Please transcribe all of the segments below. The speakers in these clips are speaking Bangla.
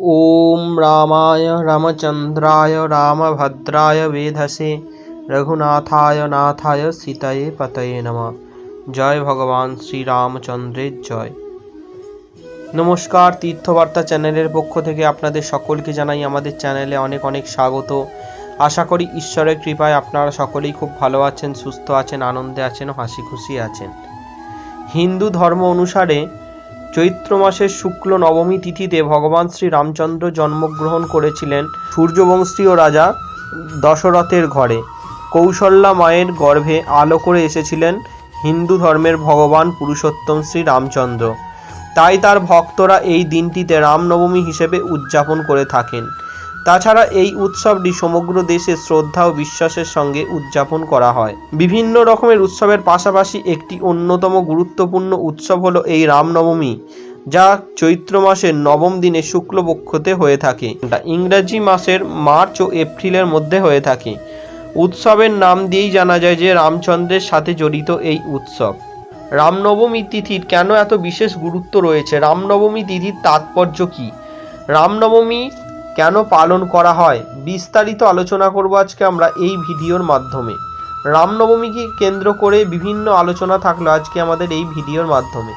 ॐ रामाय रामचन्द्राय रामभद्राय वेधसे রঘুনাথায় নাথায় সীতায়ে পতয়ে নমঃ জয় ভগবান শ্রী রামচন্দ্রের জয় নমস্কার তীর্থবার্তা চ্যানেলের পক্ষ থেকে আপনাদের সকলকে জানাই আমাদের চ্যানেলে অনেক অনেক স্বাগত আশা করি ঈশ্বরের কৃপায় আপনারা সকলেই খুব ভালো আছেন সুস্থ আছেন আনন্দে আছেন ও হাসি খুশি আছেন হিন্দু ধর্ম অনুসারে চৈত্র মাসের শুক্ল নবমী তিথিতে ভগবান শ্রী রামচন্দ্র জন্মগ্রহণ করেছিলেন সূর্যবংশীয় রাজা দশরথের ঘরে। কৌশল্যা মায়ের গর্ভে আলো করে এসেছিলেন হিন্দু ধর্মের ভগবান পুরুষোত্তম শ্রী রামচন্দ্র। তাই তার ভক্তরা এই দিনটিতে রামনবমী হিসেবে উদযাপন করে থাকেন। তাছাড়া এই উৎসবটি সমগ্র দেশে শ্রদ্ধা ও বিশ্বাসের সঙ্গে উদযাপন করা হয়। বিভিন্ন রকমের উৎসবের পাশাপাশি একটি অন্যতম গুরুত্বপূর্ণ উৎসব হলো এই রামনবমী, যা চৈত্র মাসের নবম দিনে শুক্লপক্ষতে হয়ে থাকে। ইংরেজি মাসের মার্চ ও এপ্রিলের মধ্যে হয়ে থাকে। উৎসবের নাম দিয়েই জানা যায় যে রামচন্দ্রের সাথে জড়িত এই উৎসব। রামনবমী তিথির কেন এত বিশেষ গুরুত্ব রয়েছে? রামনবমী তিথির তাৎপর্য কি? রামনবমী কেন পালন করা হয়, বিস্তারিত আলোচনা করব আজকে আমরা এই ভিডিওর মাধ্যমে। রামনবমীকে কেন্দ্র করে বিভিন্ন আলোচনা থাকল আজকে আমাদের এই ভিডিওর মাধ্যমে।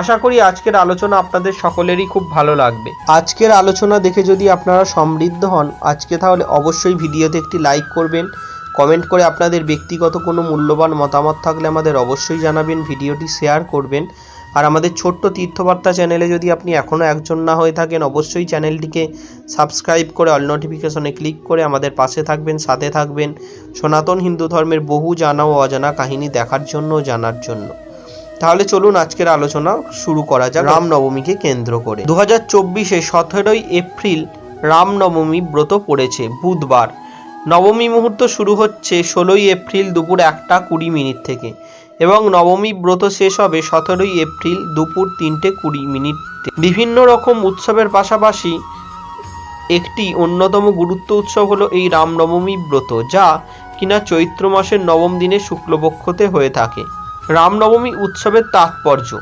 আশা করি আজকের আলোচনা আপনাদের সকলেরই খুব ভালো লাগবে। আজকের আলোচনা দেখে যদি আপনারা সমৃদ্ধ হন, আজকে তাহলে অবশ্যই ভিডিওতে একটি লাইক করবেন। কমেন্ট করে আপনাদের ব্যক্তিগত কোনো মূল্যবান মতামত থাকলে আমাদের অবশ্যই জানাবেন, ভিডিওটি শেয়ার করবেন। আর আমাদের ছোট্ট তীর্থবার্তা চ্যানেলে যদি আপনি এখনও একজন না হয়ে থাকেন, অবশ্যই চ্যানেলটিকে সাবস্ক্রাইব করে অল নোটিফিকেশনে ক্লিক করে আমাদের পাশে থাকবেন, সাথে থাকবেন। সনাতন হিন্দু ধর্মের বহু জানা ও অজানা কাহিনী দেখার জন্য, জানার জন্য। তাহলে চলুন আজকের আলোচনা শুরু করা যাক রামনবমীকে কেন্দ্র করে। দু হাজার চব্বিশে সতেরোই এপ্রিল রামনবমী ব্রত পড়েছে, বুধবার। নবমী মুহূর্ত শুরু হচ্ছে ষোলোই এপ্রিল দুপুর একটা কুড়ি মিনিট থেকে এবং নবমী ব্রত শেষ হবে সতেরোই এপ্রিল দুপুর তিনটে কুড়ি মিনিট বিভিন্ন রকম উৎসবের পাশাপাশি একটি অন্যতম গুরুত্ব উৎসব হলো এই রামনবমী ব্রত, যা কিনা চৈত্র মাসের নবম দিনে শুক্লপক্ষতে হয়ে থাকে। রামনবমী উৎসবের তাৎপর্য,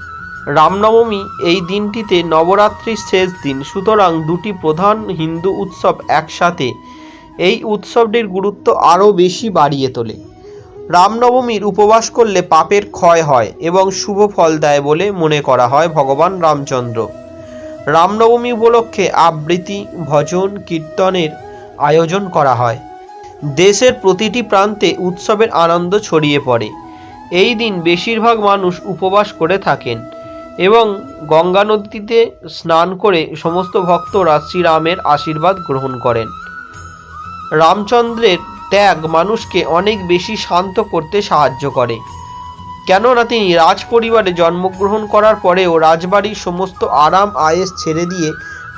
রামনবমী এই দিনটিতে নবরাত্রির শেষ দিন, সুতরাং দুটি প্রধান হিন্দু উৎসব একসাথে এই উৎসবটির গুরুত্ব আরও বেশি বাড়িয়ে তোলে। রামনবমীর উপবাস করলে পাপের ক্ষয় হয় এবং শুভ ফল দেয় বলে মনে করা হয় ভগবান রামচন্দ্র। রামনবমী উপলক্ষে আবৃত্তি, ভজন, কীর্তনের আয়োজন করা হয়। দেশের প্রতিটি প্রান্তে উৎসবের আনন্দ ছড়িয়ে পড়ে। এই দিন বেশিরভাগ মানুষ উপবাস করে থাকেন এবং গঙ্গা নদীতে স্নান করে সমস্ত ভক্তরা শ্রীরামের আশীর্বাদ গ্রহণ করেন। রামচন্দ্রের ত্যাগ মানুষকে অনেক বেশি শান্ত করতে সাহায্য করে। কেননা তিনি রাজ পরিবারে জন্মগ্রহণ করার পরেও রাজবাড়ির সমস্ত আরাম আয়েস ছেড়ে দিয়ে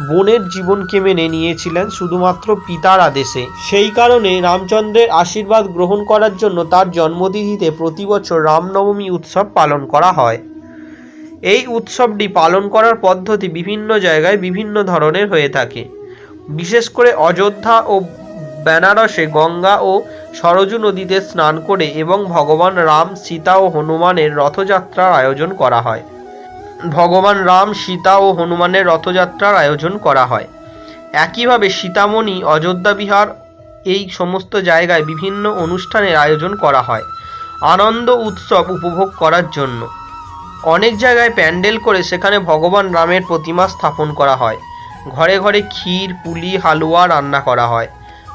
বোনের জীবনকে মেনে নিয়েছিলেন শুধুমাত্র পিতার আদেশে। সেই কারণে রামচন্দ্রের আশীর্বাদ গ্রহণ করার জন্য তার জন্মতিথিতে প্রতি বছর রামনবমী উৎসব পালন করা হয়। এই উৎসবটি পালন করার পদ্ধতি বিভিন্ন জায়গায় বিভিন্ন ধরনের হয়ে থাকে। বিশেষ করে অযোধ্যা ও বেনারসে গঙ্গা ও সরজু নদীতে স্নান করে এবং ভগবান রাম, সীতা ও হনুমানের রথযাত্রার আয়োজন করা হয়। ভগবান রাম, সীতা ও হনুমানের রথযাত্রার আয়োজন করা হয়। একইভাবে সীতামণি, অযোধ্যা বিহার এই সমস্ত জায়গায় বিভিন্ন অনুষ্ঠানের আয়োজন করা হয়। আনন্দ উৎসব উপভোগ করার জন্য। অনেক জায়গায় প্যান্ডেল করে সেখানে ভগবান রামের প্রতিমা স্থাপন করা হয়। ঘরে ঘরে ক্ষীর, পুলি, হালুয়া রান্না করা হয়।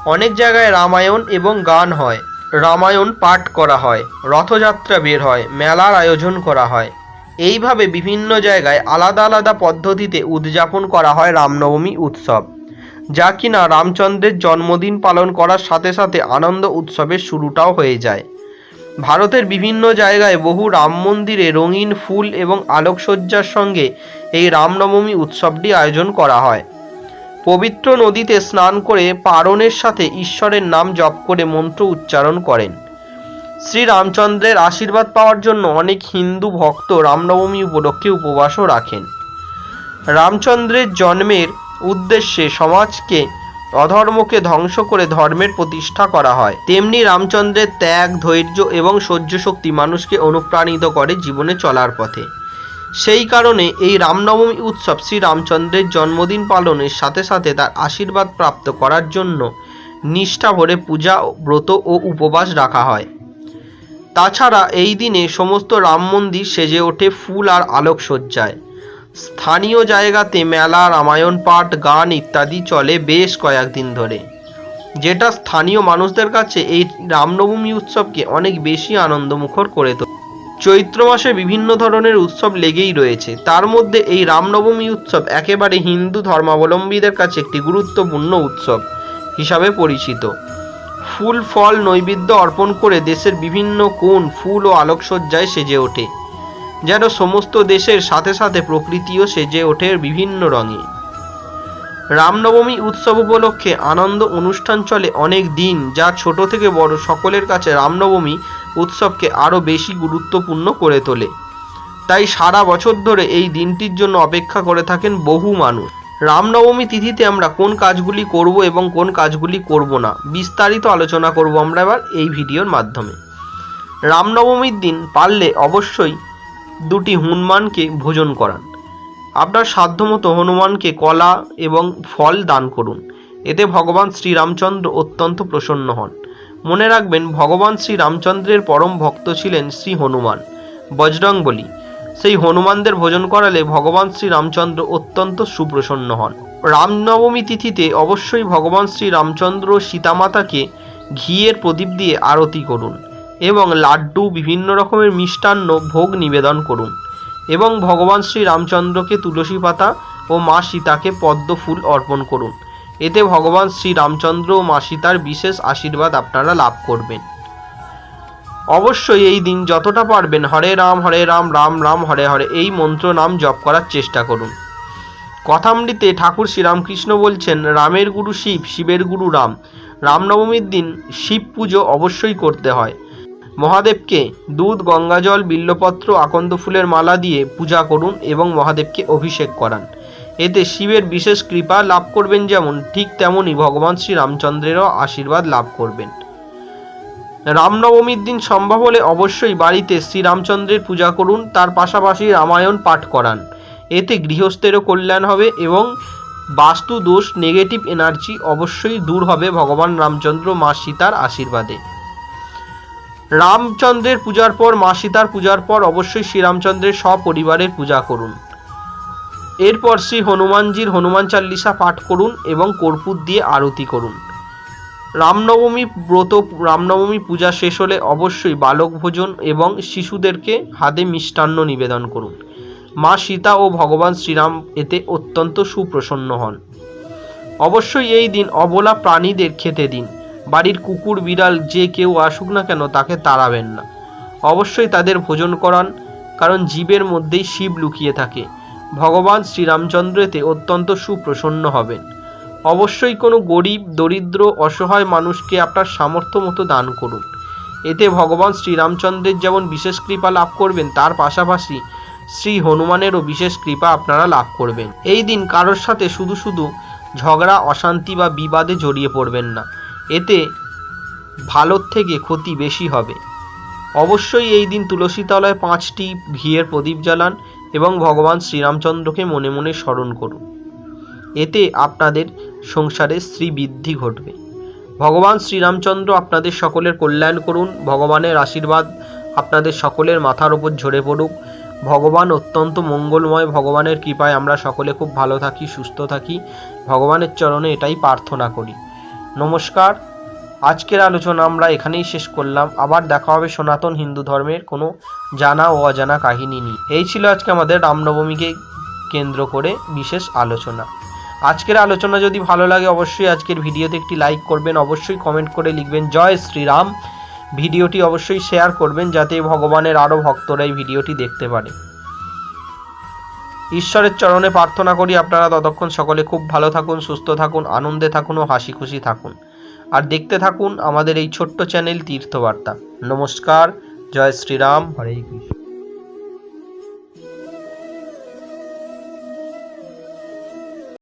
অনেক জায়গায় রামায়ণ এবং গান হয়। রামায়ণ পাঠ করা হয়, রথযাত্রা বের হয়, মেলার আয়োজন করা হয়। এইভাবে বিভিন্ন জায়গায় আলাদা আলাদা পদ্ধতিতে উদযাপন করা হয় রামনবমী উৎসব। যা কিনা রামচন্দ্রের জন্মদিন পালন করার সাথে সাথে আনন্দ উৎসবের শুরুটাও হয়ে যায়। ভারতের বিভিন্ন জায়গায় বহু রাম মন্দিরে রঙিন ফুল এবং আলোকসজ্জার সঙ্গে এই রামনবমী উৎসবটি আয়োজন করা হয়। পবিত্র নদীতে স্নান করে পারণের সাথে ঈশ্বরের নাম জপ করে মন্ত্র উচ্চারণ করেন। শ্রী রামচন্দ্রের আশীর্বাদ পাওয়ার জন্য অনেক হিন্দু ভক্ত রামনবমী উপলক্ষে উপবাসও রাখেন। রামচন্দ্রের জন্মের উদ্দেশ্যে সমাজকে, অধর্মকে ধ্বংস করে ধর্মের প্রতিষ্ঠা করা হয়। তেমনি রামচন্দ্রের ত্যাগ, ধৈর্য এবং সহ্য শক্তি মানুষকে অনুপ্রাণিত করে জীবনে চলার পথে। সেই কারণে এই রামনবমী উৎসব শ্রী রামচন্দ্রের জন্মদিন পালনের সাথে সাথে তার আশীর্বাদ প্রাপ্ত করার জন্য নিষ্ঠা ভরে পূজা, ব্রত ও উপবাস রাখা হয়। তাছাড়া এই দিনে সমস্ত রাম মন্দির সেজে ওঠে ফুল আর আলোকসজ্জায়। স্থানীয় জায়গাতে মেলা, রামায়ণ পাঠ, গান ইত্যাদি চলে বেশ কয়েকদিন ধরে। যেটা স্থানীয় মানুষদের কাছে এই রামনবমী উৎসবকে অনেক বেশি আনন্দমুখর করে তোলে। চৈত্র মাসে বিভিন্ন ধরনের উৎসব লেগেই রয়েছে। তার মধ্যে এই রামনবমী উৎসব একেবারে হিন্দু ধর্মাবলম্বীদের কাছে একটি গুরুত্বপূর্ণ উৎসব হিসাবে পরিচিত। ফুল, ফল, নৈবেদ্য অর্পণ করে দেশের বিভিন্ন কোণ, ফুল ও আলোকসজ্জায় সেজে ওঠে। যেন সমস্ত দেশের সাথে সাথে প্রকৃতিও সেজে ওঠে বিভিন্ন রঙে। রামনবমী উৎসব উপলক্ষে আনন্দ অনুষ্ঠান চলে অনেক দিন, যা ছোট থেকে বড় সকলের কাছে রামনবমী উৎসবকে আরও বেশি গুরুত্বপূর্ণ করে তোলে। তাই সারা বছর ধরে এই দিনটির জন্য অপেক্ষা করে থাকেন বহু মানুষ। রামনবমী তিথিতে আমরা কোন কাজগুলি করব এবং কোন কাজগুলি করব না, বিস্তারিত আলোচনা করব আমরা এবার এই ভিডিওর মাধ্যমে। রামনবমীর দিন পারলে অবশ্যই দুটি হনুমানকে ভোজন করান। আপনার সাধ্যমতো হনুমানকে কলা এবং ফল দান করুন। এতে ভগবান শ্রীরামচন্দ্র অত্যন্ত প্রসন্ন হন। মনে রাখবেন, ভগবান শ্রী রামচন্দ্রের পরম ভক্ত ছিলেন শ্রী হনুমান। বজরংবলী সেই হনুমানদের ভোজন করালে ভগবান শ্রী রামচন্দ্র অত্যন্ত সুপ্রসন্ন হন। রামনবমী তিথিতে অবশ্যই ভগবান শ্রী রামচন্দ্র সীতামাতাকে ঘিয়ের প্রদীপ দিয়ে আরতি করুন এবং লাড্ডু, বিভিন্ন রকমের মিষ্টান্ন, ভোগ নিবেদন করুন এবং ভগবান শ্রী রামচন্দ্রকে তুলসী পাতা ও মা সীতাকে পদ্ম ফুল অর্পণ করুন। এতে ভগবান শ্রী রামচন্দ্র ও মা সীতার বিশেষ আশীর্বাদ আপনারা লাভ করবেন। অবশ্যই এই দিন যতটা পারবেন হরে রাম হরে রাম রাম রাম, হরে হরে এই মন্ত্র নাম জপ করার চেষ্টা করুন। কথামৃতে ঠাকুর শ্রীরামকৃষ্ণ বলছেন, রামের গুরু শিব, শিবের গুরু রাম। রামনবমীর দিন শিব পুজো অবশ্যই করতে হয়। মহাদেবকে দুধ, গঙ্গাজল, বিল্লপত্র, আকন্দ ফুলের মালা দিয়ে পূজা করুন এবং মহাদেবকে অভিষেক করান। এতে শিবের বিশেষ কৃপা লাভ করবেন যেমন, ঠিক তেমনই ভগবান শ্রী রামচন্দ্রেরও আশীর্বাদ লাভ করবেন। রামনবমীর দিন সম্ভব হলে অবশ্যই বাড়িতে শ্রীরামচন্দ্রের পূজা করুন, তার পাশাপাশি রামায়ণ পাঠ করান। এতে গৃহস্থেরও কল্যাণ হবে এবং বাস্তু দোষ নেগেটিভ এনার্জি অবশ্যই দূর হবে ভগবান রামচন্দ্র মা সীতার আশীর্বাদে। রামচন্দ্রের পূজার পর, মা সীতার পূজার পর অবশ্যই শ্রীরামচন্দ্রের সপরিবারের পূজা করুন। এরপর শ্রী হনুমানজির হনুমান চাল্লিশা পাঠ করুন এবং কর্পূর দিয়ে আরতি করুন। রামনবমী ব্রত, রামনবমী পূজা শেষ হলে অবশ্যই বালক ভোজন এবং শিশুদেরকে হাতে মিষ্টান্ন নিবেদন করুন। মা সীতা ও ভগবান শ্রীরাম এতে অত্যন্ত সুপ্রসন্ন হন। অবশ্যই এই দিন অবলা প্রাণীদের খেতে দিন। বাড়ির কুকুর, বিড়াল যে কেউ আসুক না কেন তাকে তাড়াবেন না। অবশ্যই তাদের ভোজন করান, কারণ জীবের মধ্যেই শিব লুকিয়ে থাকে। ভগবান শ্রীরামচন্দ্র এতে অত্যন্ত সুপ্রসন্ন হবেন। অবশ্যই কোনো গরিব, দরিদ্র, অসহায় মানুষকে আপনার সামর্থ্য মতো দান করুন। এতে ভগবান শ্রীরামচন্দ্রের যেমন বিশেষ কৃপা লাভ করবেন, তার পাশাপাশি শ্রী হনুমানেরও বিশেষ কৃপা আপনারা লাভ করবেন। এই দিন কারোর সাথে শুধু শুধু ঝগড়া, অশান্তি বা বিবাদে জড়িয়ে পড়বেন না। এতে ভালোর থেকে ক্ষতি বেশি হবে। অবশ্যই এই দিন তুলসী তলায় পাঁচটি ঘিয়ের প্রদীপ জ্বালান এবং ভগবান শ্রীরামচন্দ্রকে মনে মনে স্মরণ করুন। এতে আপনাদের সংসারে শ্রীবৃদ্ধি ঘটবে। ভগবান শ্রীরামচন্দ্র আপনাদের সকলের কল্যাণ করুন, ভগবানের আশীর্বাদ আপনাদের সকলের মাথার ওপর ঝরে পড়ুক। ভগবান অত্যন্ত মঙ্গলময়, ভগবানের কৃপায় আমরা সকলে খুব ভালো থাকি, সুস্থ থাকি। ভগবানের চরণে এটাই প্রার্থনা করি। নমস্কার। আজকের আলোচনা আমরা এখানেই শেষ করলাম। আবার দেখা হবে সনাতন হিন্দু ধর্মের কোনো জানা ও অজানা কাহিনী নিয়ে। এই ছিল আজকে আমাদের রামনবমীকে কেন্দ্র করে বিশেষ আলোচনা। আজকের আলোচনা যদি ভালো লাগে অবশ্যই আজকের ভিডিওতে একটি লাইক করবেন, অবশ্যই কমেন্ট করে লিখবেন, জয় শ্রীরাম। ভিডিওটি অবশ্যই শেয়ার করবেন যাতে ভগবানের আরও ভক্তরা এই ভিডিওটি দেখতে পারে। ঈশ্বরের চরণে প্রার্থনা করি আপনারা ততক্ষণ সকলে খুব ভালো থাকুন, সুস্থ থাকুন, আনন্দে থাকুন ও হাসি খুশি থাকুন। আর দেখতে থাকুন আমাদের এই ছোট্ট চ্যানেল তীর্থবার্তা। নমস্কার জয় শ্রীরাম। হরে কৃষ্ণ।